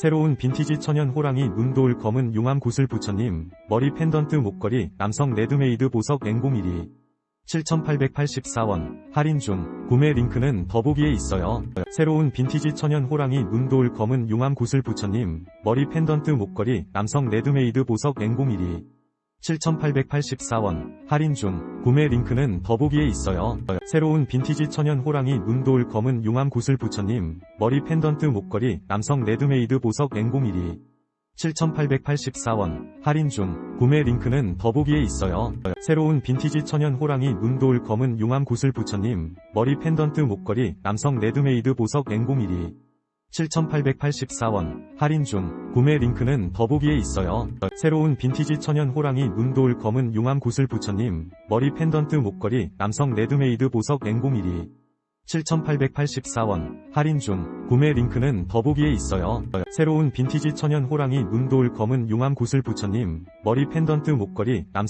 새로운 빈티지 천연 호랑이 눈도울 검은 용암 구슬 부처님, 머리 펜던트 목걸이, 남성 레드메이드 보석 앵공 1위. 7,884원, 할인 중, 구매 링크는 더보기에 있어요. 새로운 빈티지 천연 호랑이 눈도울 검은 용암 구슬 부처님, 머리 펜던트 목걸이, 남성 레드메이드 보석 앵공 1위. 7,884원, 할인 중, 구매 링크는 더보기에 있어요. 새로운 빈티지 천연 호랑이 눈도울 검은 용암 구슬 부처님, 머리 펜던트 목걸이, 남성 레드메이드 보석 앵공 1위. 7,884원, 할인 중, 구매 링크는 더보기에 있어요. 새로운 빈티지 천연 호랑이 눈도울 검은 용암 구슬 부처님, 머리 펜던트 목걸이, 남성 레드메이드 보석 앵공 1위. 7,884원, 할인 중, 구매 링크는 더보기에 있어요. 새로운 빈티지 천연 호랑이 눈도울 검은 용암 구슬 부처님, 머리 펜던트 목걸이, 남성 레드메이드 보석 앵공 1위. 7,884원, 할인 중, 구매 링크는 더보기에 있어요. 새로운 빈티지 천연 호랑이 눈도울 검은 용암 구슬 부처님, 머리 펜던트 목걸이, 남성